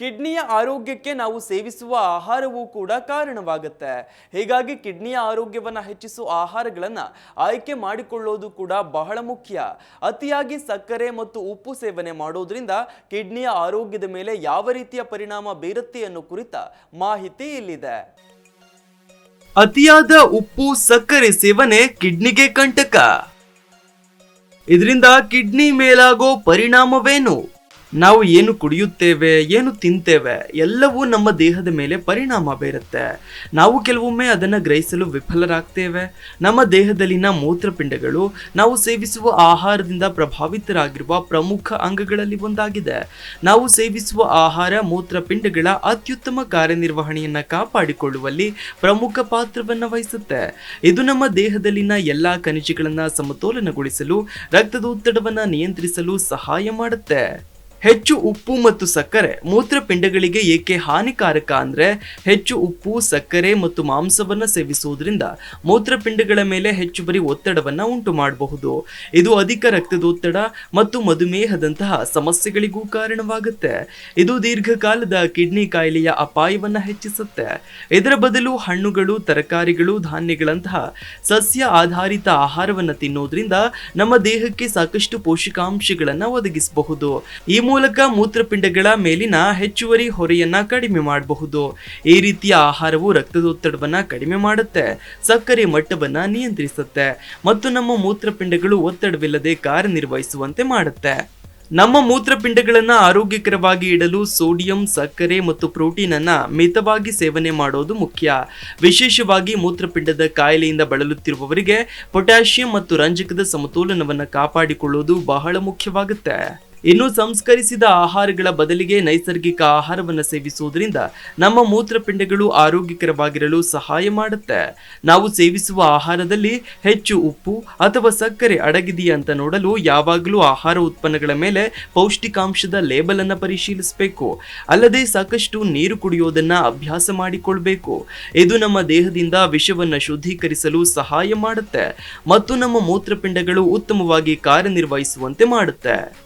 ಕಿಡ್ನಿಯ ಆರೋಗ್ಯಕ್ಕೆ ನಾವು ಸೇವಿಸುವ ಆಹಾರವೂ ಕೂಡ ಕಾರಣವಾಗುತ್ತೆ. ಹೀಗಾಗಿ ಕಿಡ್ನಿಯ ಆರೋಗ್ಯವನ್ನು ಹೆಚ್ಚಿಸುವ ಆಹಾರಗಳನ್ನು ಆಯ್ಕೆ ಮಾಡಿಕೊಳ್ಳೋದು ಕೂಡ ಬಹಳ ಮುಖ್ಯ. ಅತಿಯಾಗಿ ಸಕ್ಕರೆ ಮತ್ತು ಉಪ್ಪು ಸೇವನೆ ಮಾಡೋದ್ರಿಂದ ಕಿಡ್ನಿಯ ಆರೋಗ್ಯದ ಮೇಲೆ ಯಾವ ರೀತಿಯ ಪರಿಣಾಮ ಬೀರುತ್ತೆ ಅನ್ನೋ ಕುರಿತ ಮಾಹಿತಿ ಇಲ್ಲಿದೆ. ಅತಿಯಾದ ಉಪ್ಪು, ಸಕ್ಕರೆ ಸೇವನೆ ಕಿಡ್ನಿಗೆ ಕಂಟಕ. ಇದರಿಂದ ಕಿಡ್ನಿ ಮೇಲಾಗೋ ಪರಿಣಾಮವೇನು? ನಾವು ಏನು ಕುಡಿಯುತ್ತೇವೆ, ಏನು ತಿಂತೇವೆ, ಎಲ್ಲವೂ ನಮ್ಮ ದೇಹದ ಮೇಲೆ ಪರಿಣಾಮ ಬೀರುತ್ತೆ. ನಾವು ಕೆಲವೊಮ್ಮೆ ಅದನ್ನು ಗ್ರಹಿಸಲು ವಿಫಲರಾಗ್ತೇವೆ. ನಮ್ಮ ದೇಹದಲ್ಲಿನ ಮೂತ್ರಪಿಂಡಗಳು ನಾವು ಸೇವಿಸುವ ಆಹಾರದಿಂದ ಪ್ರಭಾವಿತರಾಗಿರುವ ಪ್ರಮುಖ ಅಂಗಗಳಲ್ಲಿ ಒಂದಾಗಿದೆ. ನಾವು ಸೇವಿಸುವ ಆಹಾರ ಮೂತ್ರಪಿಂಡಗಳ ಅತ್ಯುತ್ತಮ ಕಾರ್ಯನಿರ್ವಹಣೆಯನ್ನು ಕಾಪಾಡಿಕೊಳ್ಳುವಲ್ಲಿ ಪ್ರಮುಖ ಪಾತ್ರವನ್ನು ವಹಿಸುತ್ತೆ. ಇದು ನಮ್ಮ ದೇಹದಲ್ಲಿನ ಎಲ್ಲ ಖನಿಜಗಳನ್ನು ಸಮತೋಲನಗೊಳಿಸಲು, ರಕ್ತದೊತ್ತಡವನ್ನು ನಿಯಂತ್ರಿಸಲು ಸಹಾಯ ಮಾಡುತ್ತೆ. ಹೆಚ್ಚು ಉಪ್ಪು ಮತ್ತು ಸಕ್ಕರೆ. ಮೂತ್ರಪಿಂಡಗಳಿಗೆ ಏಕೆ ಹಾನಿಕಾರಕ ಅಂದ್ರೆ ಹೆಚ್ಚು ಉಪ್ಪು, ಸಕ್ಕರೆ ಮತ್ತು ಮಾಂಸವನ್ನು ಸೇವಿಸುವುದರಿಂದ ಮೂತ್ರಪಿಂಡಗಳ ಮೇಲೆ ಹೆಚ್ಚುವರಿ ಒತ್ತಡವನ್ನ ಉಂಟು ಮಾಡಬಹುದು. ಇದು ಅಧಿಕ ರಕ್ತದೊತ್ತಡ ಮತ್ತು ಮಧುಮೇಹದಂತಹ ಸಮಸ್ಯೆಗಳಿಗೂ ಕಾರಣವಾಗುತ್ತೆ. ಇದು ದೀರ್ಘಕಾಲದ ಕಿಡ್ನಿ ಕಾಯಿಲೆಯ ಅಪಾಯವನ್ನ ಹೆಚ್ಚಿಸುತ್ತೆ. ಇದರ ಬದಲು ಹಣ್ಣುಗಳು, ತರಕಾರಿಗಳು, ಧಾನ್ಯಗಳಂತಹ ಸಸ್ಯ ಆಧಾರಿತ ಆಹಾರವನ್ನ ತಿನ್ನೋದ್ರಿಂದ ನಮ್ಮ ದೇಹಕ್ಕೆ ಸಾಕಷ್ಟು ಪೋಷಕಾಂಶಗಳನ್ನ ಒದಗಿಸಬಹುದು. ಈ ಮೂತ್ರಪಿಂಡಗಳ ಮೇಲಿನ ಹೆಚ್ಚುವರಿ ಹೊರೆಯನ್ನ ಕಡಿಮೆ ಮಾಡಬಹುದು. ಈ ರೀತಿಯ ಆಹಾರವು ರಕ್ತದೊತ್ತಡವನ್ನ ಕಡಿಮೆ ಮಾಡುತ್ತೆ, ಸಕ್ಕರೆ ಮಟ್ಟವನ್ನ ನಿಯಂತ್ರಿಸುತ್ತೆ ಮತ್ತು ನಮ್ಮ ಮೂತ್ರಪಿಂಡಗಳು ಒತ್ತಡವಿಲ್ಲದೆ ಕಾರ್ಯನಿರ್ವಹಿಸುವಂತೆ ಮಾಡುತ್ತೆ. ನಮ್ಮ ಮೂತ್ರಪಿಂಡಗಳನ್ನ ಆರೋಗ್ಯಕರವಾಗಿ ಇಡಲು ಸೋಡಿಯಂ, ಸಕ್ಕರೆ ಮತ್ತು ಪ್ರೋಟೀನ್ ಅನ್ನ ಮಿತವಾಗಿ ಸೇವನೆ ಮಾಡೋದು ಮುಖ್ಯ. ವಿಶೇಷವಾಗಿ ಮೂತ್ರಪಿಂಡದ ಕಾಯಿಲೆಯಿಂದ ಬಳಲುತ್ತಿರುವವರಿಗೆ ಪೊಟ್ಯಾಷಿಯಂ ಮತ್ತು ರಂಜಕದ ಸಮತೋಲನವನ್ನು ಕಾಪಾಡಿಕೊಳ್ಳುವುದು ಬಹಳ ಮುಖ್ಯವಾಗುತ್ತೆ. ಇನ್ನು ಸಂಸ್ಕರಿಸಿದ ಆಹಾರಗಳ ಬದಲಿಗೆ ನೈಸರ್ಗಿಕ ಆಹಾರವನ್ನು ಸೇವಿಸುವುದರಿಂದ ನಮ್ಮ ಮೂತ್ರಪಿಂಡಗಳು ಆರೋಗ್ಯಕರವಾಗಿರಲು ಸಹಾಯ ಮಾಡುತ್ತೆ. ನಾವು ಸೇವಿಸುವ ಆಹಾರದಲ್ಲಿ ಹೆಚ್ಚು ಉಪ್ಪು ಅಥವಾ ಸಕ್ಕರೆ ಅಡಗಿದೆಯಾ ಅಂತ ನೋಡಲು ಯಾವಾಗಲೂ ಆಹಾರ ಉತ್ಪನ್ನಗಳ ಮೇಲೆ ಪೌಷ್ಟಿಕಾಂಶದ ಲೇಬಲ್ ಅನ್ನು ಪರಿಶೀಲಿಸಬೇಕು. ಅಲ್ಲದೆ ಸಾಕಷ್ಟು ನೀರು ಕುಡಿಯೋದನ್ನ ಅಭ್ಯಾಸ ಮಾಡಿಕೊಳ್ಬೇಕು. ಇದು ನಮ್ಮ ದೇಹದಿಂದ ವಿಷವನ್ನು ಶುದ್ಧೀಕರಿಸಲು ಸಹಾಯ ಮಾಡುತ್ತೆ. ಮತ್ತು ನಮ್ಮ ಮೂತ್ರಪಿಂಡಗಳು ಉತ್ತಮವಾಗಿ ಕಾರ್ಯನಿರ್ವಹಿಸುವಂತೆ ಮಾಡುತ್ತೆ.